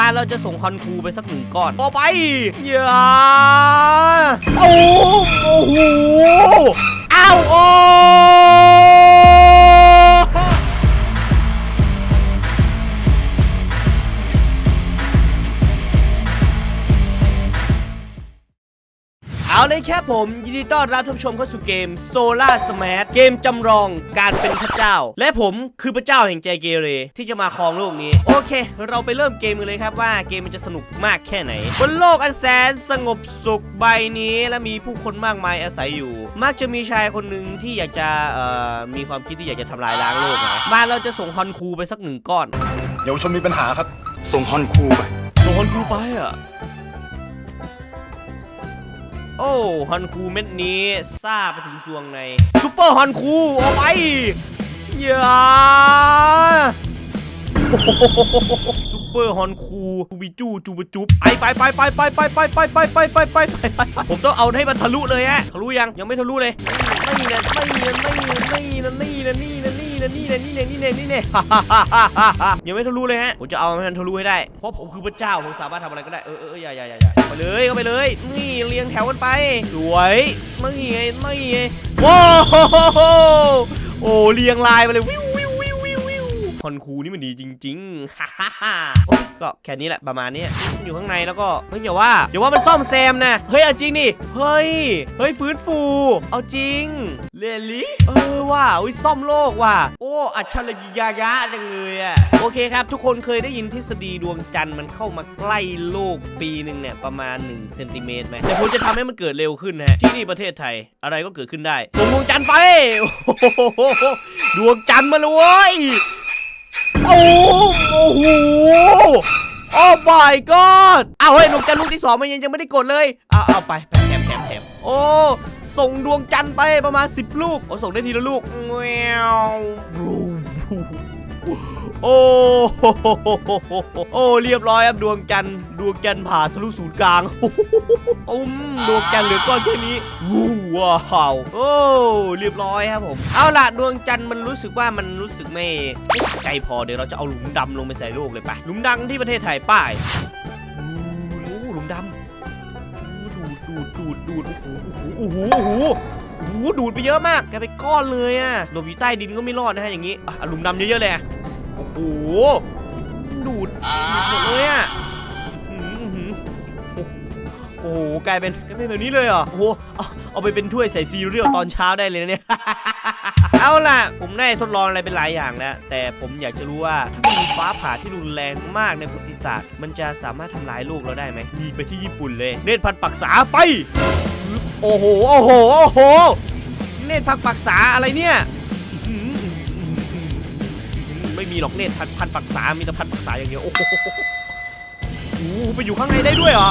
บ้าเราจะส่งคอนคูไปสักหนึ่งก้อนต่อไปอย่าอ้โอ้โห ผมยินดีต้อนรับท่านผู้ชมเข้าสู่เกม Solar Smash เกมจำลองการเป็นพระเจ้า และผมคือพระเจ้าแห่งใจเกเรที่จะมาครองโลกนี้ โอเค เราไปเริ่มเกมกันเลยครับว่าเกมมันจะสนุกมากแค่ไหน บนโลกอันแสนสงบสุขใบนี้และมีผู้คนมากมายอาศัยอยู่ มักจะมีชายคนหนึ่งที่อยากจะเอ่อมีความคิดที่อยากจะทำลายล้างโลกนะบ้านเราจะส่งฮอนคูไปสักหนึ่งก้อน เยาวชนมีปัญหาครับ ส่งฮอนคูไปส่งฮอนคูไปอะ โอ้ฮอนคูเม็ดนี้ซาไปถึงซวงในซุปเปอร์ฮอนคูเอาไปอย่าซุปเปอร์ฮอนคูจูบิจูจูบจุบไปไปไปไปไปไปไปไปไปไปไปไปไปผมต้องเอาให้มันทะลุเลยฮะทะลุยังยังไม่ทะลุเลยนี่นะนี่นะนี่นะนี่นะนี่นะนี่นะ นี่นะนี่เลยนี่เลยนี่นะนี่เลยยังไม่ทะลุเลยฮะผมจะเอาให้มันทะลุให้ได้เพราะผมคือพระเจ้าผมสามารถทำอะไรก็ได้เออเอออย่าอย่าอย่าอย่าไปเลยก็ไปเลย นี่เรียงแถวกันไปสวยนี่ไงนี่ไงว้าวโอ้เรียงลายไปเลยวิว ฮอนคูนี่มันดีจริงๆฮ่าฮ่าฮ่าโอ้ยก็แค่นี้แหละประมาณนี้อยู่ข้างในแล้วก็เฮ้ยอย่าว่าอย่าว่ามันซ่อมแซมนะเฮ้ยเอาจริงดิเฮ้ยเฮ้ยฟื้นฟู เอาจริงเรลลี่เออว่ะอุ้ยซ่อมโลกว่ะโอ้อัจฉริยะยะจังเลยอะโอเคครับ ทุกคนเคยได้ยินทฤษฎีดวงจันทร์มันเข้ามาใกล้โลกปีหนึ่งเนี่ยประมาณ1เซนติเมตรไหมแต่ผมจะทำให้มันเกิดเร็วขึ้นนะฮะที่นี่ประเทศไทยอะไรก็เกิดขึ้นได้ส่งดวงจันทร์ไปโอ้โหดวงจันทร์มาเลยเว้ย โอ้โอ้โหโอ้ my god อ้าเฮ้ยดวงจันทร์ลูกที่สองมันยังยังไม่ได้กดเลยเอาเอาไปแถมแถมแถมโอ้ส่งดวงจันทร์ไปประมาณ 10 ลูกโอ้ส่งได้ทีละลูกแมวบู โอ้โหโอ้เรียบร้อยครับดวงจันทร์ดวงจันทร์ผ่าทะลุศูนย์กลางตุ้มดวงจันทร์เหลือก้อนแค่นี้วู้ว้าวโอ้เรียบร้อยครับผมเอาล่ะดวงจันทร์มันรู้สึกว่ามันรู้สึกไม่ไกลพอเดี๋ยวเราจะเอาหลุมดำลงไปใส่โลกเลยไปหลุมดำที่ประเทศไทยป้ายอู้หลุมดำดูดดูดดูดดูดโอ้โหโอ้โหโอ้โหโอ้โหดูดไปเยอะมากแกไปก้อนเลยอะหลบอยู่ใต้ดินก็ไม่รอดนะฮะอย่างนี้อะเอาหลุมดำเยอะๆเลย โหดูดหมดเลยอะโอ้โหกลายเป็นกลายเป็นแบบนี้เลยเหรอโอ้โหเอาเอาไปเป็นถ้วยใส่ซีเรียลตอนเช้าได้เลยนะเนี่ย เอาล่ะ ผมได้ทดลองอะไรเป็นหลายอย่างแล้ว แต่ผมอยากจะรู้ว่าถ้ามีฟ้าผ่าที่รุนแรงมากในประวัติศาสตร์ มันจะสามารถทำลายโลกเราได้ไหมมีไปที่ญี่ปุ่นเลย เนตรพันปักษาไป โอ้โห โอ้โห โอ้โห เนตรพันปักษาอะไรเนี่ย มีหรอกเนตรพันพันปักษา มีแต่พันปักษาอย่างเดียว โอ้โหโอ้ไปอยู่ข้างในได้ด้วยเหรอ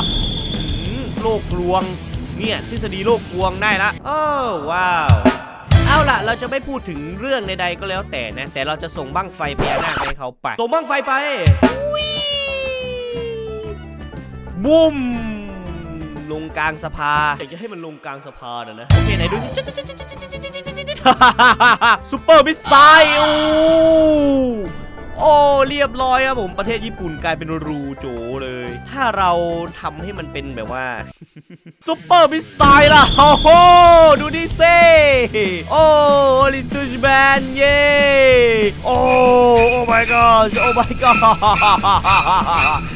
โลกลวง เนี่ยทฤษฎีโลกลวงได้ละโอ้ว้าวเอาล่ะ เราจะไม่พูดถึงเรื่องใดๆก็แล้วแต่นะ แต่เราจะส่งบั้งไฟพญานาคให้เขาไป ส่งบั้งไฟไปบุ้ม ลงกลางสภาอยากจะให้มันลงกลางสภานะนะโอเคไหนดูสิซุปเปอร์มิสไซล์โอ้โอ้ เรียบร้อยครับผมประเทศญี่ปุ่นกลายเป็นรูโจเลย ถ้าเราทำให้มันเป็นแบบว่าซุปเปอร์มิสไซล์ล่ะ โอ้โห ดูดิเซ่โอ้ลิตูชแบนเย่โอ้ โอ้ my god โอ้ my god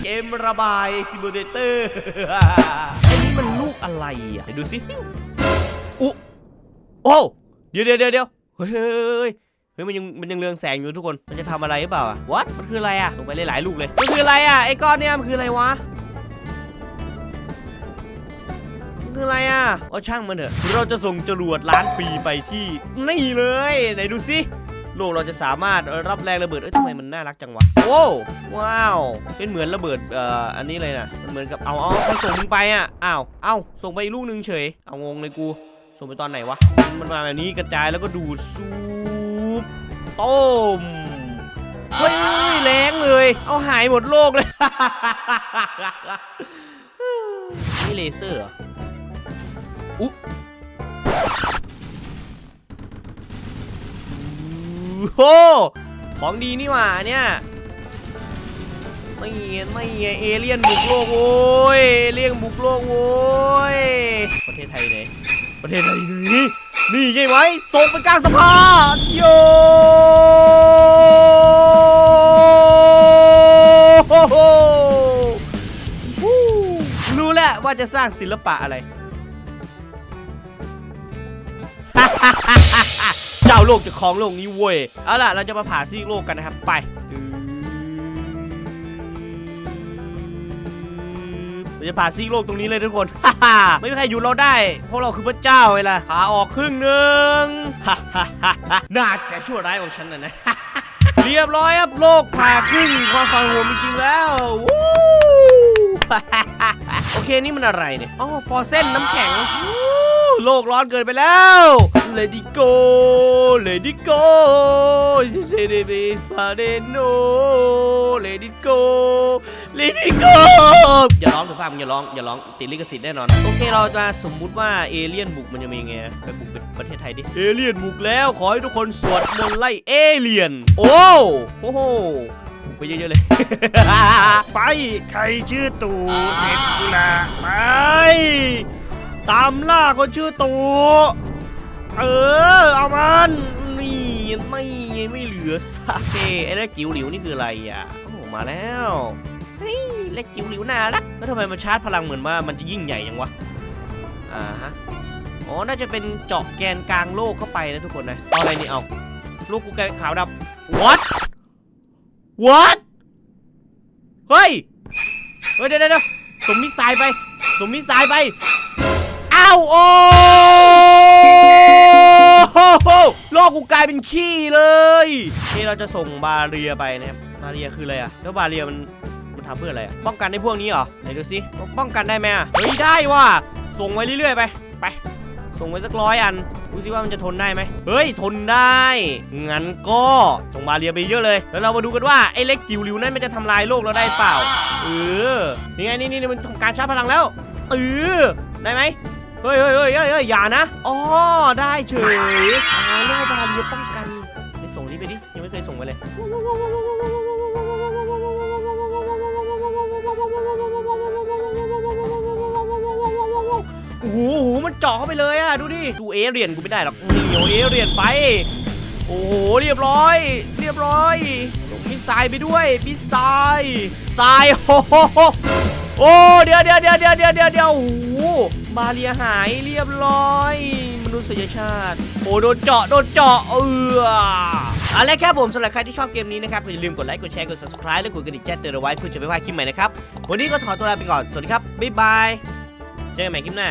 เกมระบายซิมูเลเตอร์ไอ้ นี่มันลูกอะไรอะเดี๋ยวดูสิอุ๊โอ้เดี๋ยวเดี๋ยวเดี๋ยวเฮ้ยเฮ้ยเฮ้ยมันยังมันยังเรืองแสงอยู่ทุกคน มันจะทำอะไรหรือเปล่าอะมันคืออะไรอะลงไปหลายๆลูกเลย มันคืออะไรอะไอ้ก้อนเนี่ยมันคืออะไรวะมันคืออะไรอะเอาช่างมันเถอะ เราจะส่งจรวดล้านปีไปที่นี่เลย ไหนดูสิ ลูกเราจะสามารถรับแรงระเบิดเอ้ยทำไมมันน่ารักจังวะโอ้ว้าวเป็นเหมือนระเบิดเอ่ออันนี้เลยนะมันเหมือนกับเอาเอาใครส่งมึงไปอะอ้าวเอ้าส่งไปอีกลูกนึงเฉยเอางงเลยกูส่งไปตอนไหนวะมันมาแบบนี้กระจายแล้วก็ดูดซูปต้มเฮ้ยแรงเลย เอาหายหมดโลกเลยนี่เลเซอร์เหรอ อุ๊ โอ้โหของดีนี่หว่าเนี่ยไม่ไงไม่ไงเอเลี่ยนบุกโลกโว้ยเลี่ยนบุกโลกโว้ยประเทศไทยไหนประเทศไทยไหนนี่ใช่ไหมส่งไปกลางสะพานโยรู้แล้วว่าจะสร้างศิลปะอะไร จ้าโลกจะครองโลกนี้เว้ย เอาล่ะ เราจะมาผ่าซีกโลกกันนะครับ ไปเราจะผ่าซีกโลกตรงนี้เลยทุกคนไม่มีใครอยู่เราได้ เพราะเราคือพระเจ้าไงล่ะผ่าออกครึ่งหนึ่งน่าแสนชั่วร้ายของฉันนะนะ เรียบร้อยครับโลกผ่าครึ่งความฝันผมจริงแล้ววู้โอเคนี่มันอะไรเนี่ย อ๋อ ฟอร์เซนน้ำแข็ง โลกร้อนเกินไปแล้ว Let it go Let it go Say it is far no Let it go Let it go อย่าร้องถึงฟังอย่าร้องอย่าร้องติดลิขสิทธิ์แน่นอน โอเคเราจะสมมุติว่าเอเลี่ยนบุกมันจะมีไงไปบุกประเทศไทยดิ เอเลี่ยนบุกแล้วขอให้ทุกคนสวดมนต์ไล่เอเลี่ยน โอ้โหโหบุกไปเยอะๆเลย ไป ใครชื่อตู่เสร็จกูละไป ตามล่าคนชื่อตูเออ เอามัน นี่ไม่ไม่เหลือสักเอ้ไอ้เล็กจิ๋วหลิวนี่คืออะไรอะโอ้มาแล้วเฮ้ยเล็กจิ๋วหลิวน่ารักแล้วทำไมมันชาร์จพลังเหมือนว่ามันจะยิ่งใหญ่ยังวะอ่าฮะอ๋อน่าจะเป็นเจาะแกนกลางโลกเข้าไปนะทุกคนนะเอาอะไรนี่เอาลูกกูแกขาวดำ what what เฮ้ยเฮ้ยเดี๋ยวเดี๋ยวสมมิสไซไป สมมิสไซไปาวโอ้โหโลกกูกลายเป็นขี้เลย นี่เราจะส่งบาเรียไปนะครับบาเรียคืออะไรอะแล้วบาเรียมันมันทำเพื่ออะไรอะป้องกันในพวกนี้เหรอไหนดูสิป้องกันได้ไหมอะเฮ้ยได้ว่ะส่งไว้เรื่อยๆไปไป ส่งไว้สักร้อยอันดูสิว่ามันจะทนได้ไหมเฮ้ยทนได้ งั้นก็ส่งบาเรียไปเยอะเลย แล้วเรามาดูกันว่าไอ้เล็กจิ๋วหลิวนั่นมันจะทำลายโลกเราได้เปล่าเออนี่ไงนี่นี่มันทำการชาร์จพลังแล้วเออได้ไหม เฮ้ยเฮ้ยเฮ้ยเฮ้ยเฮ้ยอย่านะอ๋อได้เฉยอ๋อเรียกว่าบาเรียป้องกันไปส่งนี้ไปดิยังไม่เคยส่งไปเลยโอ้โหมันเจาะเข้าไปเลยอะดูดิดูเอเรียนกูไม่ได้หรอกนี่โอเอเรียนไป โอ้โหเรียบร้อย เรียบร้อยมีทรายไปด้วยมีทรายทรายโอ้โหโอ้เดี๋ยวเดี๋ยวเดี๋ยวเดี๋ยวเดี๋ยวเดี๋ยวโอ้โห บาเรียหายเรียบร้อย มนุษยชาติ โอ้โดนเจาะโดนเจาะเออเอาละครับผมสำหรับใครที่ชอบเกมนี้นะครับอย่าลืมกดไลค์กดแชร์กด subscribe และกดกระดิ่งแจ้งเตือนเอาไว้เพื่อจะไม่พลาดคลิปใหม่นะครับวันนี้ก็ขอตัวลาไปก่อนสวัสดีครับบ๊ายบายเจอกันใหม่คลิปหน้า